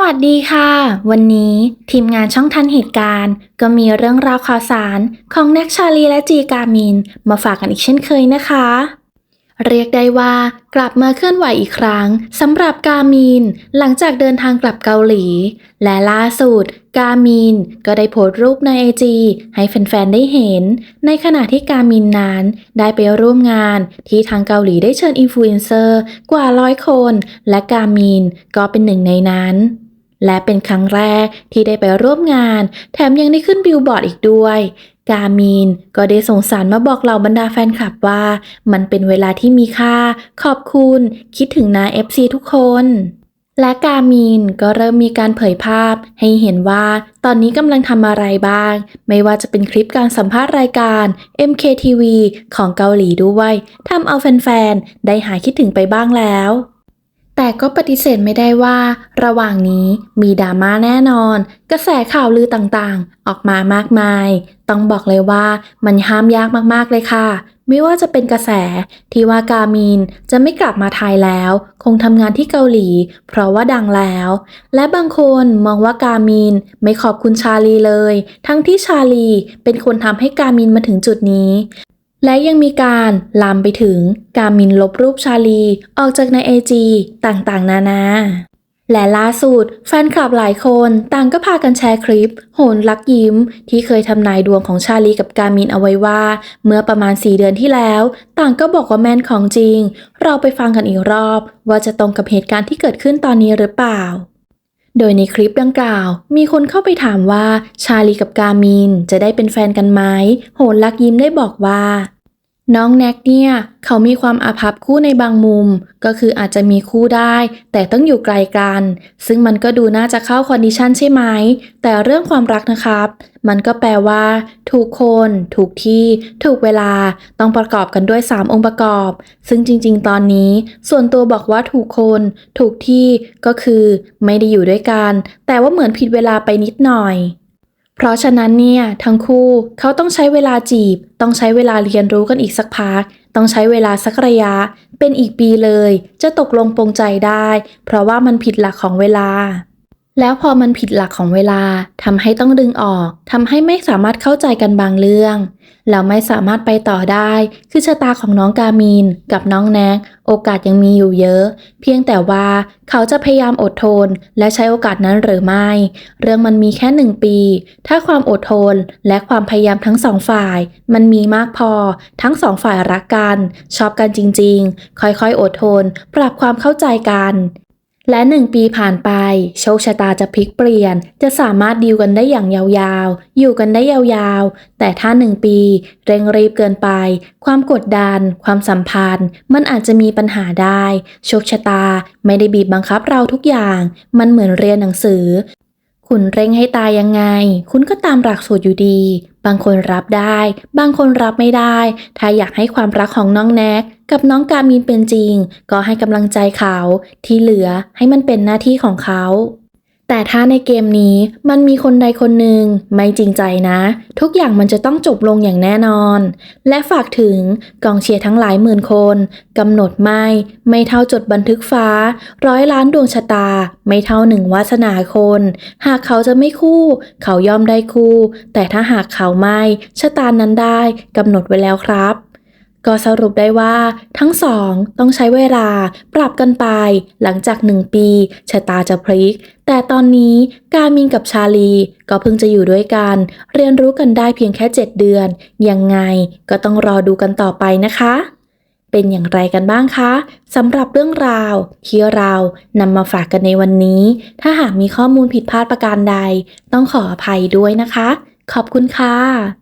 วัสดีค่ะ วันนี้ทีมงานช่องทันเหตุการณ์ ก็มีเรื่องราวข่าวสารของแน็กชาลีและจีกามิน มาฝากกันอีกเช่นเคยนะคะ เรียกได้ว่ากลับมาเคลื่อนไหวอีกครั้งสำหรับกามิน หลังจากเดินทางกลับเกาหลี และล่าสุด กามินก็ได้โพสต์รูปในไอจีให้แฟนๆได้เห็น ในขณะที่กามินนั้นได้ไปร่วมงานที่ทางเกาหลีได้เชิญอินฟลูเอนเซอร์กว่าร้อยคน และกามินก็เป็นหนึ่งในนั้น และเป็นครั้งแรกที่ได้ไปร่วมงาน แถมยังได้ขึ้นบิลบอร์ดอีกด้วย กามีนก็ได้ส่งสารมาบอกเหล่าบรรดาแฟนคลับว่า มันเป็นเวลาที่มีค่า ขอบคุณ คิดถึงนา FC ทุกคนและกามีนก็เริ่มมีการเผยภาพให้เห็นว่าตอนนี้กำลังทำอะไรบ้าง ไม่ว่าจะเป็นคลิปการสัมภาษณ์รายการ MKTV ของเกาหลีด้วยทำเอาแฟนๆ ได้หายคิดถึงไปบ้างแล้ว แต่ก็ปฏิเสธไม่ได้ว่า ระหว่างนี้มีดราม่าแน่นอน กระแสข่าวลือต่างๆ ออกมามากมาย ต้องบอกเลยว่ามันห้ามยากมากๆเลยค่ะ ไม่ว่าจะเป็นกระแสที่ว่ากามินจะไม่กลับมาไทยแล้ว คงทำงานที่เกาหลี เพราะว่าดังแล้ว และบางคนมองว่ากามินไม่ขอบคุณชาลีเลย ทั้งที่ชาลีเป็นคนทำให้กามินมาถึงจุดนี้ และยังมีการลามไปถึงการมินลบรูปชาลี ออกจากในไอจีต่างๆ นานา และล่าสุด แฟนคลับหลายคนต่างก็พากันแชร์คลิป โหนลักยิ้ม ที่เคยทำนายดวงของชาลีกับการมินเอาไว้ว่า เมื่อประมาณ 4 เดือนที่แล้ว ต่างก็บอกว่าแม่นของจริง เราไปฟังกันอีกรอบ ว่าจะตรงกับเหตุการณ์ที่เกิดขึ้นตอนนี้หรือเปล่า โดยในคลิปดังกล่าว มีคนเข้าไปถามว่าชาลีกับกามินจะได้เป็นแฟนกันไหม โหนลักยิ้มได้บอกว่า น้องแน็กเนี่ย เขามีความอาภัพคู่ในบางมุม ก็คืออาจจะมีคู่ได้ แต่ต้องอยู่ไกลกัน ซึ่งมันก็ดูน่าจะเข้าคอนดิชันใช่ไหม แต่เรื่องความรักนะครับ มันก็แปลว่า ถูกคน ถูกที่ ถูกเวลา ต้องประกอบกันด้วย 3 องค์ประกอบ ซึ่งจริง ๆ ตอนนี้ ส่วนตัวบอกว่าถูกคน ถูกที่ ก็คือ ไม่ได้อยู่ด้วยกัน แต่ว่าเหมือนผิดเวลาไปนิดหน่อย เพราะฉะนั้นเนี่ยทั้งคู่เขาต้องใช้เวลาจีบ ต้องใช้เวลาเรียนรู้กันอีกสักพัก ต้องใช้เวลาสักระยะ เป็นอีกปีเลย จะตกลงปรงใจได้ เพราะว่ามันผิดหลักของเวลา แล้วพอมันผิดหลักของเวลาทำให้ต้องดึงออกทำให้ไม่สามารถเข้าใจกันบางเรื่อง แล้วไม่สามารถไปต่อได้ คือชะตาของน้องกามินกับน้องแน็กโอกาสยังมีอยู่เยอะ เพียงแต่ว่าเขาจะพยายามอดทน และใช้โอกาสนั้นหรือไม่ เรื่องมันมีแค่หนึ่งปี ถ้าความอดทนและความพยายามทั้งสองฝ่าย มันมีมากพอ ทั้งสองฝ่ายรักกัน ชอบกันจริง ๆ ค่อยๆ อดทน ปรับความเข้าใจกัน และหนึ่งปีผ่านไป โชคชะตาจะพลิกเปลี่ยน จะสามารถดีลกันได้อย่างยาวๆ อยู่กันได้ยาวๆ แต่ถ้าหนึ่งปี เร่งรีบเกินไป ความกดดัน ความสัมพันธ์ มันอาจจะมีปัญหาได้ โชคชะตาไม่ได้บีบบังคับเราทุกอย่าง มันเหมือนเรียนหนังสือ คุณเร่งให้ตายยังไง คุณก็ตามหลักสูตรอยู่ดี บางคนรับได้ บางคนรับไม่ได้ ถ้าอยากให้ความรักของน้องแน็กกับน้องกามินเป็นจริง ก็ให้กำลังใจเขา ที่เหลือให้มันเป็นหน้าที่ของเขา แต่ถ้าในเกมนี้มันมีคนใดคนหนึ่งไม่จริงใจนะ ทุกอย่างมันจะต้องจบลงอย่างแน่นอน และฝากถึงกองเชียร์ทั้งหลายหมื่นคนกำหนดไม่ ไม่เท่าจดบันทึกฟ้า ร้อยล้านดวงชะตา ไม่เท่าหนึ่งวาสนาคน หากเขาจะไม่คู่ เขาย่อมได้คู่ แต่ถ้าหากเขาไม่ชะตานั้นได้กำหนดไว้แล้วครับ ก็สรุปได้ว่าทั้งสองต้องใช้เวลาปรับกันไป หลังจากหนึ่งปีชะตาจะพลิก แต่ตอนนี้กามินกับชาลี ก็เพิ่งจะอยู่ด้วยกัน เรียนรู้กันได้เพียงแค่ 7 เดือน ยังไงก็ต้องรอดูกันต่อไปนะคะ เป็นอย่างไรกันบ้างคะสำหรับเรื่องราวที่เรานำมาฝากกันในวันนี้ ถ้าหากมีข้อมูลผิดพลาดประการใด ต้องขออภัยด้วยนะคะ ขอบคุณค่ะ